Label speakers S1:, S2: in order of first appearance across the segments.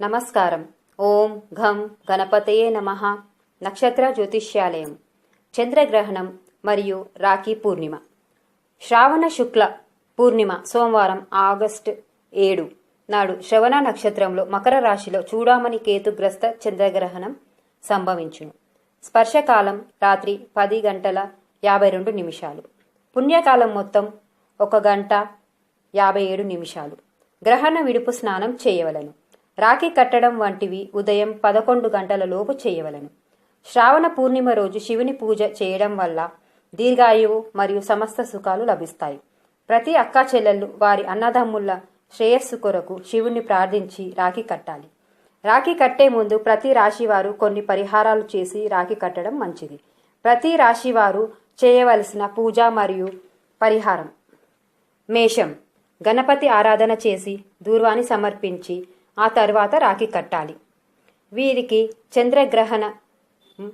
S1: నమస్కారం. ఓం ఘం గణపతయే నమ. నక్షత్ర జ్యోతిష్యాలయం. చంద్రగ్రహణం మరియు రాఖీ పూర్ణిమ. శ్రావణ శుక్ల పూర్ణిమ సోమవారం ఆగస్టు ఏడు నాడు శ్రవణ నక్షత్రంలో మకర రాశిలో చూడామణి కేతుగ్రస్త చంద్రగ్రహణం సంభవించును. స్పర్శకాలం రాత్రి పది గంటల యాభై రెండు నిమిషాలు. పుణ్యకాలం మొత్తం ఒక గంట యాభై ఏడు నిమిషాలు. గ్రహణ విడుపు స్నానం చేయవలను. రాఖీ కట్టడం వంటివి ఉదయం పదకొండు గంటల లోపు చేయవలను. శ్రావణ పూర్ణిమ రోజు శివుని పూజ చేయడం వల్ల దీర్ఘాయువు మరియు సమస్త సుఖాలు లభిస్తాయి. ప్రతి అక్కా చెల్లెళ్ళు వారి అన్నదమ్ముల శ్రేయస్సు కొరకు శివుణ్ణి ప్రార్థించి రాఖీ కట్టాలి. రాఖీ కట్టే ముందు ప్రతి రాశివారు కొన్ని పరిహారాలు చేసి రాఖీ కట్టడం మంచిది. ప్రతి రాశివారు చేయవలసిన పూజ మరియు పరిహారం. మేషం. గణపతి ఆరాధన చేసి దూర్వాణి సమర్పించి ఆ తర్వాత రాఖీ కట్టాలి. వీరికి చంద్రగ్రహణ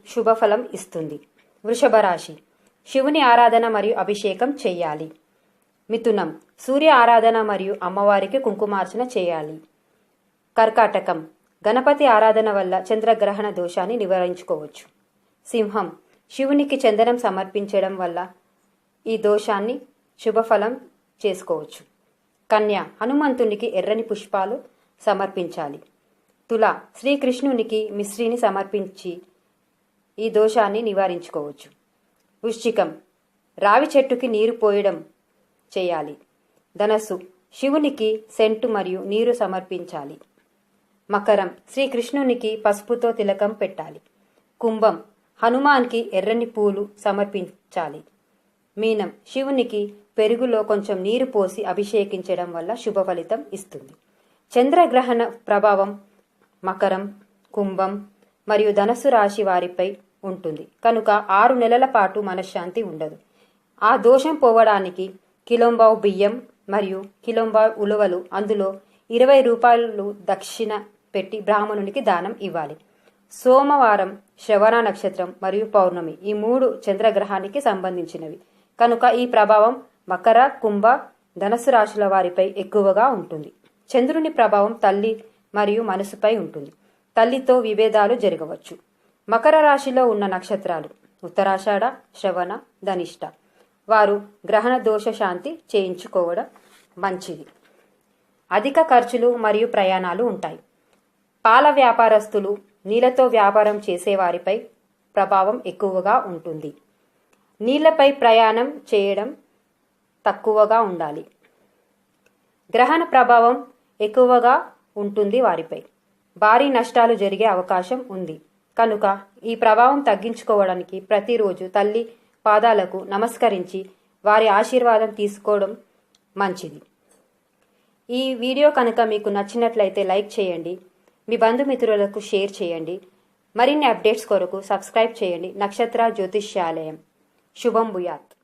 S1: శుభఫలం ఇస్తుంది. వృషభ రాశి. శివుని ఆరాధన మరియు అభిషేకం చేయాలి. మిథునం. సూర్య ఆరాధన మరియు అమ్మవారికి కుంకుమార్చన చేయాలి. కర్కాటకం. గణపతి ఆరాధన వల్ల చంద్రగ్రహణ దోషాన్ని నివారించుకోవచ్చు. సింహం. శివునికి చందనం సమర్పించడం వల్ల ఈ దోషాన్ని శుభఫలం చేసుకోవచ్చు. కన్య. హనుమంతునికి ఎర్రని పుష్పాలు సమర్పించాలి. తుల శ్రీకృష్ణునికి మిశ్రీని సమర్పించి ఈ దోషాన్ని నివారించుకోవచ్చు. వృశ్చికం రావి చెట్టుకి నీరు పోయడం చేయాలి. ధనస్సు శివునికి సెంటు మరియు నీరు సమర్పించాలి. మకరం శ్రీకృష్ణునికి పసుపుతో తిలకం పెట్టాలి. కుంభం హనుమాన్కి ఎర్రని పూలు సమర్పించాలి. మీనం శివునికి పెరుగులో కొంచెం నీరు పోసి అభిషేకించడం వల్ల శుభ ఫలితం ఇస్తుంది. చంద్రగ్రహణ ప్రభావం మకరం కుంభం మరియు ధనస్సు రాశి వారిపై ఉంటుంది. కనుక ఆరు నెలల పాటు మనశ్శాంతి ఉండదు. ఆ దోషం పోవడానికి కిలోంబావు బియ్యం మరియు కిలోంబావు ఉలవలు అందులో ఇరవై రూపాయలు దక్షిణ పెట్టి బ్రాహ్మణునికి దానం ఇవ్వాలి. సోమవారం శ్రవణ నక్షత్రం మరియు పౌర్ణమి ఈ మూడు చంద్రగ్రహానికి సంబంధించినవి. కనుక ఈ ప్రభావం మకర కుంభ ధనస్సు రాశుల వారిపై ఎక్కువగా ఉంటుంది. చంద్రుని ప్రభావం తల్లి మరియు మనసుపై ఉంటుంది. తల్లితో విభేదాలు జరగవచ్చు. మకర రాశిలో ఉన్న నక్షత్రాలు ఉత్తరాషాఢ శ్రవణ ధనిష్ట. వారు గ్రహణ దోష శాంతి చేయించుకోవడం మంచిది. అధిక ఖర్చులు మరియు ప్రయాణాలు ఉంటాయి. పాల వ్యాపారస్తులు నీళ్ళతో వ్యాపారం చేసేవారిపై ప్రభావం ఎక్కువగా ఉంటుంది. నీళ్ళపై ప్రయాణం చేయడం తక్కువగా ఉండాలి. గ్రహణ ప్రభావం ఎక్కువగా ఉంటుంది వారిపై. భారీ నష్టాలు జరిగే అవకాశం ఉంది. కనుక ఈ ప్రభావం తగ్గించుకోవడానికి ప్రతిరోజు తల్లి పాదాలకు నమస్కరించి వారి ఆశీర్వాదం తీసుకోవడం మంచిది. ఈ వీడియో కనుక మీకు నచ్చినట్లయితే లైక్ చేయండి. మీ బంధుమిత్రులకు షేర్ చేయండి. మరిన్ని అప్డేట్స్ కొరకు సబ్స్క్రైబ్ చేయండి. నక్షత్ర జ్యోతిష్యాలయం. శుభం భూయాత్.